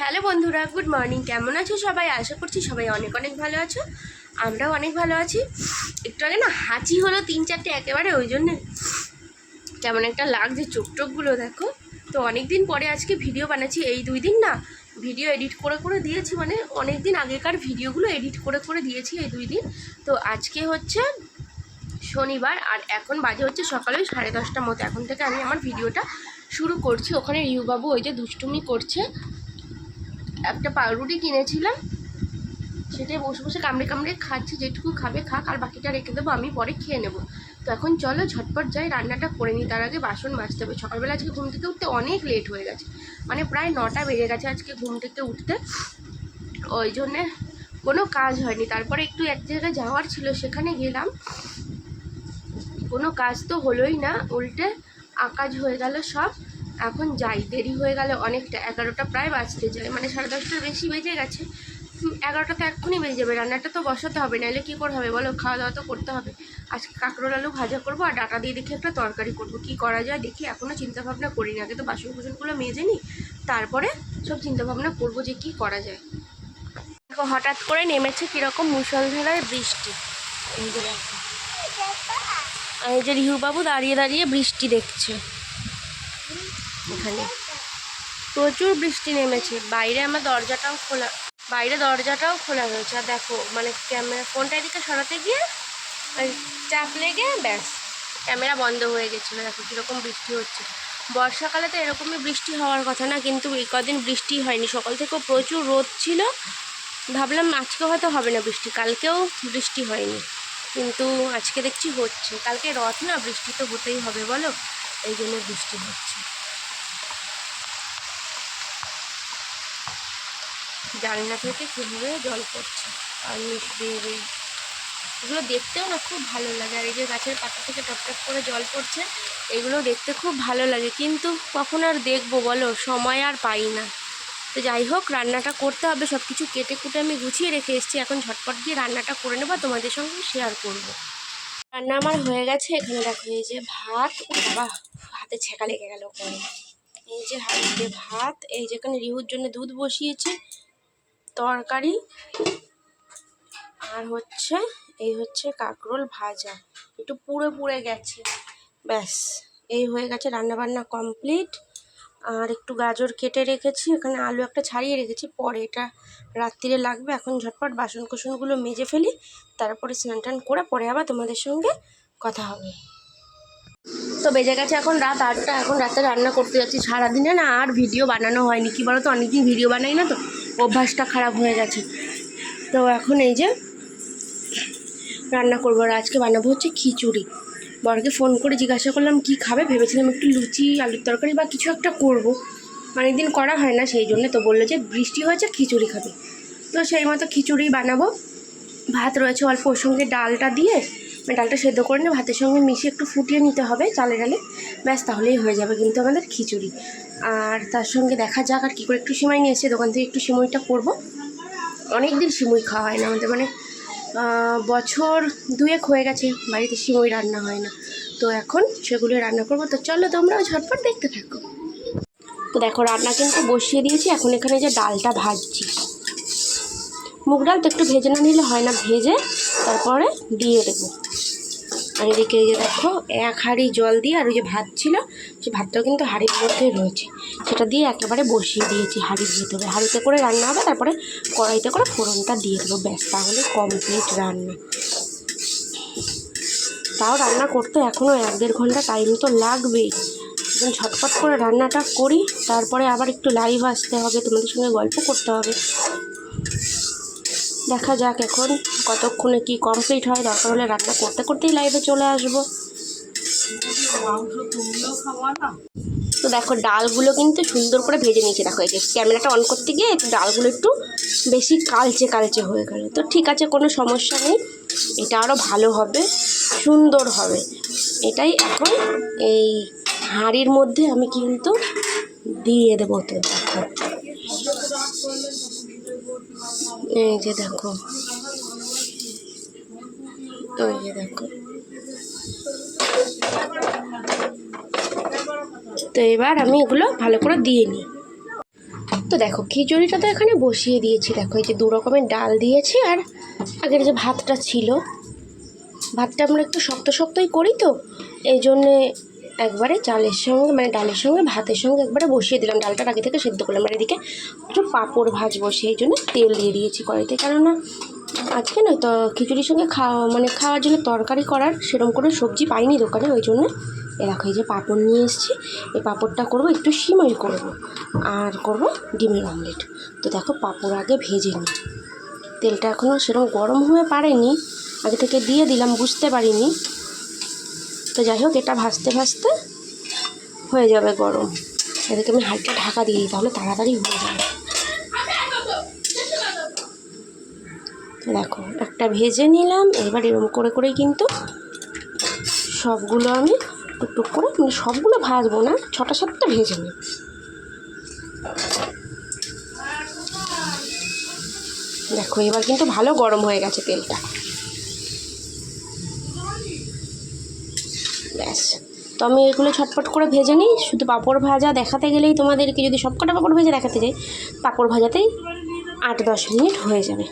Hello বন্ধুরা, good morning. কেমন আছো সবাই? আশা করছি সবাই অনেক অনেক ভালো আছো। আমরাও অনেক ভালো আছি। একটু আগে না হাঁচি হলো তিন চারটে একেবারে, ওই জন্যে কেমন একটা লাগছে চোখ টোকগুলো, দেখো। তো অনেক দিন পরে আজকে ভিডিও বানাচ্ছি। এই দুই দিন না ভিডিও এডিট করে করে দিয়েছি মানে অনেক দিন আগেকার ভিডিওগুলো এডিট করে করে দিয়েছি এই দুই দিন। তো আজকে হচ্ছে শনিবার, আর এখন বাজে হচ্ছে সকালে সাড়ে দশটার মতো। এখন থেকে আমি আমার ভিডিওটা শুরু করছি। ওখানে রিউবাবু ওই যে দুষ্টুমি করছে। একটা পাউরুটি কিনেছিলাম। সেটাই বসে বসে কামড়ে কামড়ে খাচ্ছি, যেটুকু খাবে খাক, আর বাকিটা রেখে দেবো, আমি পরে খেয়ে নেব। তো এখন চলো ঝটপট যাই, রান্নাটা করে নিই। তার আগে বাসন মাজতে হবে। সকালবেলা আজকে ঘুম থেকে উঠতে অনেক লেট হয়ে গেছে। মানে প্রায় নটা বেজে গেছে আজকে ঘুম থেকে উঠতে। ওই জন্যে কোনো কাজ হয়নি। তারপরে একটু এক জায়গায় যাওয়ার ছিল, সেখানে গেলাম। কোনো কাজ তো হলোই না, উল্টে আকাজ হয়ে গেল সব। এখন যাই, দেরি হয়ে গেল অনেকটা, এগারোটা প্রায় বাজতে যায় মানে সাড়ে দশটার বেশি বেজে গেছে। এগারোটা তো এক্ষুনি বেজে যাবে, রান্নাটা তো বসাতে হবে নাহলে কী করে হবে বলো? খাওয়া দাওয়া তো করতে হবে। আজকে কাঁকরোল আলু ভাজা করব, আর ডাটা দিয়ে দেখি একটা তরকারি করব। কী করা যায় দেখি এখনও চিন্তাভাবনা করিনি। আগে তো বাসন কুসনগুলো মেজে নিই, তারপরে সব চিন্তাভাবনা করব যে কী করা যায়। হঠাৎ করে নেমেছে কীরকম মুষলধারায় বৃষ্টি। এই যে রিহুবাবু দাঁড়িয়ে দাঁড়িয়ে বৃষ্টি দেখছে। এখানে। প্রচুর বৃষ্টি নেমেছে। বাইরে আমার দরজাটাও খোলা, বাইরে দরজাটাও খোলা রয়েছে। আর দেখো মানে ক্যামেরা, ফোনটা এদিকে সরাতে গিয়ে চাপ লেগে ব্যাস, ক্যামেরা বন্ধ হয়ে গেছিল। দেখো কীরকম বৃষ্টি হচ্ছে। বর্ষাকালে তো এরকমই বৃষ্টি হওয়ার কথা না, কিন্তু এই কদিন বৃষ্টি হয়নি। সকাল থেকেও প্রচুর রোদ ছিল। ভাবলাম আজকে হয়তো হবে না বৃষ্টি, কালকেও বৃষ্টি হয়নি। কিন্তু আজকে দেখছি হচ্ছে। কালকে রথ না, বৃষ্টি তো হতেই হবে, বলো? এই জন্য বৃষ্টি হচ্ছে। জানলা থেকে কীভাবে জল পড়ছে, আর নিচ দিয়ে। এগুলো দেখতেও না খুব ভালো লাগে, আর এই যে গাছের পাতা থেকে টপ টপ করে জল পড়ছে, এগুলো দেখতে খুব ভালো লাগে। কিন্তু কখন আর দেখব বলো? সময় আর পাই না। তো যাই হোক, রান্নাটা করতে হবে সব কিছু কেটে কুটে আমি গুছিয়ে রেখে এসেছি। এখন ঝটপট দিয়ে রান্নাটা করে নেব তোমাদের সঙ্গে শেয়ার করব। রান্না আমার হয়ে গেছে, এখানে দেখো এই যে ভাত। বাবা হাতে ছেঁকা লেগে গেল পরে এই যে হাতে ভাত, এই যে এখানে রিহুর জন্য দুধ বসিয়েছি। তরকারি আর হচ্ছে, এই হচ্ছে কাঁকরোল ভাজা। একটু পুড়ে পুড়ে গেছে। ব্যাস, এই হয়ে গেছে রান্নাবান্না কমপ্লিট। আর একটু গাজর কেটে রেখেছি, এখানে আলু একটা ছাড়িয়ে রেখেছি। পরে এটা রাত্রিরে লাগবে, এখন ঝটপট বাসন কুসনগুলো মেজে ফেলি, তারপরে স্নান টান করে পরে আবার তোমাদের সঙ্গে কথা হবে। তো বেজে গেছে এখন রাত আটটা, এখন রাতে রান্না করতে যাচ্ছি সারাদিনে না, আর ভিডিও বানানো হয়নি। কি বলো তো অনেকদিন ভিডিও বানাই না তো। অভ্যাসটা খারাপ হয়ে গেছে। তো এখন এই যে রান্না করব আর আজকে বানাবো হচ্ছে খিচুড়ি। বরকে ফোন করে জিজ্ঞাসা করলাম, কি খাবে? ভেবেছিলাম একটু লুচি, আলুর তরকারি বা কিছু একটা করব। অনেকদিন করা হয় না, সেই জন্য তো বলল যে বৃষ্টি হয়েছে, খিচুড়ি খাবে। তো সেই মতো খিচুড়ি বানাবো। ভাত রয়েছে অল্প, ওর সঙ্গে ডালটা দিয়ে ডালটা সেদ্ধ করে নিয়ে ভাতের সঙ্গে মিশিয়ে একটু ফুটিয়ে নিতে হবে চালে ডালে। ব্যাস, তাহলেই হয়ে যাবে কিন্তু আমাদের খিচুড়ি। আর তার সঙ্গে দেখা যাক আর কী করে একটু সিমাই নিয়ে এসে দোকান থেকে একটু সিমইটা করব। অনেক দিন সিমুই খাওয়া হয় না, আমাদের মানে বছর দুয়েক হয়ে গেছে বাড়িতে সিমই রান্না হয় না। তো এখন সেগুলো রান্না করব। তো চলো তোমরাও ঝটপট দেখতে থাকো। তো দেখো, রান্না কিন্তু বসিয়ে দিয়েছি। এখন এখানে যে ডালটা ভাজছি। মুগ ডাল তো একটু ভেজে না নিলে হয় না, ভেজে তারপরে দিয়ে দেবো। আর এদিকে এই যে দেখো, এক হাঁড়ি জল দিয়ে আর ওই যে ভাত ছিল সে ভাতটাও কিন্তু হাঁড়ির মধ্যেই রয়েছে। সেটা দিয়ে একেবারে বসিয়ে দিয়েছি হাঁড়ির ভিতরে। হাঁড়িতে করে রান্না হবে, তারপরে কড়াইতে করে ফোড়নটা দিয়ে দেবো। ব্যাস, তাহলে কমপ্লিট রান্না। তাও রান্না করতে এখনও এক দেড় ঘণ্টা টাইম তো লাগবেই। এখন ঝটপট করে রান্নাটা করি, তারপরে আবার একটু লাইভ আসতে হবে, তোমাদের সঙ্গে গল্প করতে হবে। দেখা যাক এখন কতক্ষণে কি কমপ্লিট হয়। দরকার হলে রান্না করতে করতেই লাইভে চলে আসব। তো দেখো, ডালগুলো কিন্তু সুন্দর করে ভেজে নিয়েছে। দেখো, এই যে ক্যামেরাটা অন করতে গিয়ে ডালগুলো একটু বেশি কালচে কালচে হয়ে গেল। তো ঠিক আছে, কোনো সমস্যা নেই। এটা আরও ভালো হবে, সুন্দর হবে। এটাই এখন এই হাঁড়ির মধ্যে আমি কিন্তু দিয়ে দেবো তো। দেখো এই যে দেখো। ওই যে দেখো। তো এবার আমি এগুলো ভালো করে দিয়ে নিই। তো দেখো, খিচুড়িটা তো এখানে বসিয়ে দিয়েছি। দেখো, এই যে দু রকমের ডাল দিয়েছি আর আগের যে ভাতটা ছিল, ভাতটা আমরা একটু শক্ত শক্তই করি তো, এই জন্যে একবারে চালের সঙ্গে মানে ডালের সঙ্গে, ভাতের সঙ্গে একবারে বসিয়ে দিলাম। ডালটা আগে থেকে সেদ্ধ করলাম। আর এদিকে একটু পাঁপড় ভাজবো, সেই জন্য তেল দিয়ে দিয়েছি কড়াইতে। কেননা আজকে না তো খিচুড়ির সঙ্গে খাওয়া মানে খাওয়ার জন্য তরকারি করার সেরকম করে সবজি পাইনি দোকানে। ওই জন্য এ দেখো এই যে পাঁপড় নিয়ে এসেছি। এই পাঁপড়টা করব, একটু সিমই করব। আর করব ডিমের অমলেট। তো দেখো পাঁপড় আগে ভেজে নিই। তেলটা এখনও সেরকম গরম হয়ে পারেনি। আগে থেকে দিয়ে দিলাম, বুঝতে পারিনি। তো যাই হোক, এটা ভাজতে ভাজতে হয়ে যাবে গরম। এদেরকে আমি হালকা ঢাকা দিয়ে দিই, তাহলে তাড়াতাড়ি হয়ে যাবে। দেখো, একটা ভেজে নিলাম, এবার এরকম করে করেই কিন্তু সবগুলো আমি টুকটুক করে মানে সবগুলো ভাজবো না, ছটা সাতটা ভেজে নিই দেখো, এবার কিন্তু ভালো গরম হয়ে গেছে তেলটা। ব্যাস। তো আমি এগুলো ছটপট করে ভেজে নিই। শুধু পাঁপড় ভাজা দেখাতে গেলেই তোমাদেরকে যদি সবকটা পাঁপড় ভেজে দেখাতে যাই, পাঁপড় ভাজাতেই আট দশ মিনিট হয়ে যাবে।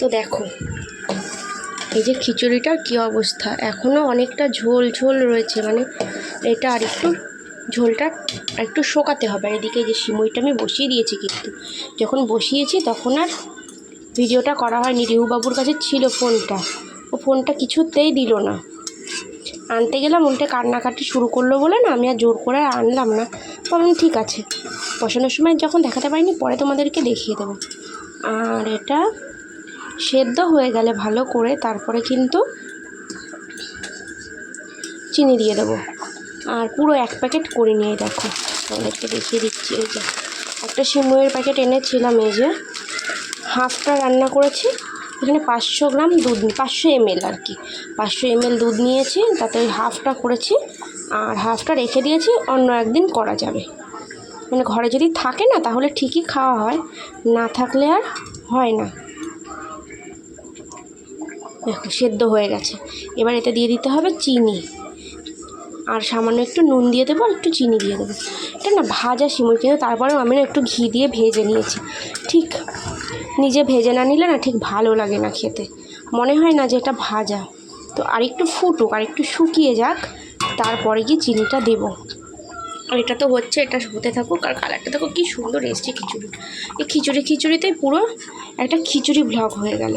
তো দেখো, এই যে খিচুড়িটার কী অবস্থা? এখনও অনেকটা ঝোল ঝোল রয়েছে। মানে এটা আর একটু ঝোলটা একটু শোকাতে হবে। আর এদিকে যে সিমইটা আমি বসিয়ে দিয়েছি কিন্তু। যখন বসিয়েছি তখন আর ভিডিওটা করা হয়নি। রিহুবাবুর কাছে ছিল ফোনটা। ও ফোনটা কিছুতেই দিল না। আনতে গেলাম, উল্টে কান্নাকাটি শুরু করল বলে না আমি আর জোর করে আনলাম না। ভাবলাম ঠিক আছে। বসানোর সময় যখন দেখাতে পারিনি, পরে তোমাদেরকে দেখিয়ে দেবো। আর এটা সেদ্ধ হয়ে গেলে ভালো করে তারপরে কিন্তু চিনি দিয়ে দেবো। আর পুরো এক প্যাকেট করে নিয়ে দেখো, তোমাদেরকে দেখিয়ে দিচ্ছি এই যে। একটা সিমইয়ের প্যাকেট এনেছিলাম, এই যে। হাফটা রান্না করেছি। এখানে পাঁচশো গ্রাম দুধ, পাঁচশো এমএল আর কি। পাঁচশো এমএল দুধ নিয়েছি, তাতে ওই হাফটা করেছি আর হাফটা রেখে দিয়েছি, অন্য একদিন করা যাবে। মানে ঘরে যদি থাকে না, তাহলে ঠিকই খাওয়া হয়, না থাকলে আর হয় না। দেখো, সেদ্ধ হয়ে গেছে। এবার এতে দিয়ে দিতে হবে চিনি। আর সামান্য একটু নুন দিয়ে দেবো, আর একটু চিনি দিয়ে দেবো। এটা না ভাজা সিমই কিন্তু তারপরেও আমি না একটু ঘি দিয়ে ভেজে নিয়েছি। ঠিক নিজে ভেজে না নিলে না ঠিক ভালো লাগে না খেতে। মনে হয় না যে এটা ভাজা। তো আর একটু ফুটুক আর একটু শুকিয়ে যাক, তারপরে গিয়ে চিনিটা দেব। আর এটা তো হচ্ছে, এটা হতে থাকুক আর কালারটা দেখো কী সুন্দর এসছে খিচুড়ি। এই খিচুড়ি খিচুড়িতেই পুরো একটা খিচুড়ি ব্লগ হয়ে গেল।